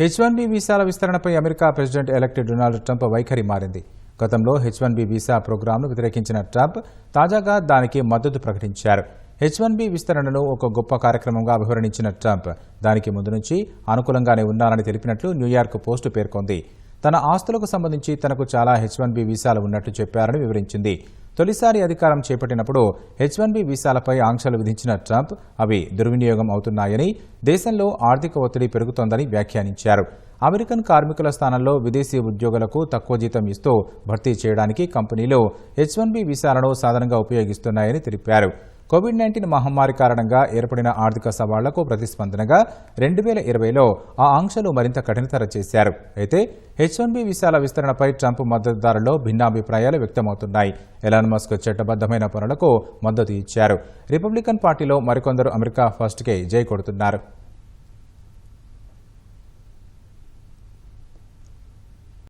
H one B వీసాల విస్తరణపై America president elect Donald Trump వైఖరి మారింది. గతంలో హెచ్ వన్ బి వీసా ప్రోగ్రాంను వ్యతిరేకించిన ట్రంప్ తాజాగా దానికి మద్దతు ప్రకటించారు. హెచ్ వన్ బి విస్తరణను ఒక గొప్ప కార్యక్రమంగా అభివర్ణించిన ట్రంప్ దానికి ముందు నుంచి అనుకూలంగానే ఉన్నారని తెలిపినట్లు న్యూయార్క్ పోస్టు పేర్కొంది. తన ఆస్తులకు సంబంధించి తనకు చాలా హెచ్ వన్ బి వీసాలు ఉన్నట్టు చెప్పారని వివరించింది. తొలిసారి అధికారం చేపట్టినప్పుడు హెచ్ వన్ బి వీసాలపై ఆంక్షలు విధించిన ట్రంప్ అవి దుర్వినియోగం అవుతున్నాయని దేశంలో ఆర్థిక ఒత్తిడి పెరుగుతోందని వ్యాఖ్యానించారు. అమెరికన్ కార్మికుల స్థానంలో విదేశీ ఉద్యోగులకు తక్కువ జీతం ఇస్తూ భర్తీ చేయడానికి కంపెనీలు హెచ్ వన్ బి వీసాలను సాధారణంగా ఉపయోగిస్తున్నాయని తెలిపారు. కోవిడ్ నైన్టీన్ మహమ్మారి కారణంగా ఏర్పడిన ఆర్థిక సవాళ్ళకు ప్రతిస్పందనగా రెండు వేల ఇరవైలో ఆ ఆంక్షలు మరింత కఠినతర చేశారు. అయితే హెచ్ వన్ బి వీసాల విస్తరణపై ట్రంప్ మద్దతుదారుల్లో భిన్నాభిప్రాయాలు వ్యక్తమవుతున్నాయి. ఎలాన్ మస్క్ చట్టబద్దమైన పనులకు మద్దతు ఇచ్చారు. రిపబ్లికన్ పార్టీలో మరికొందరు అమెరికా ఫస్ట్కే జై కొడుతున్నారు.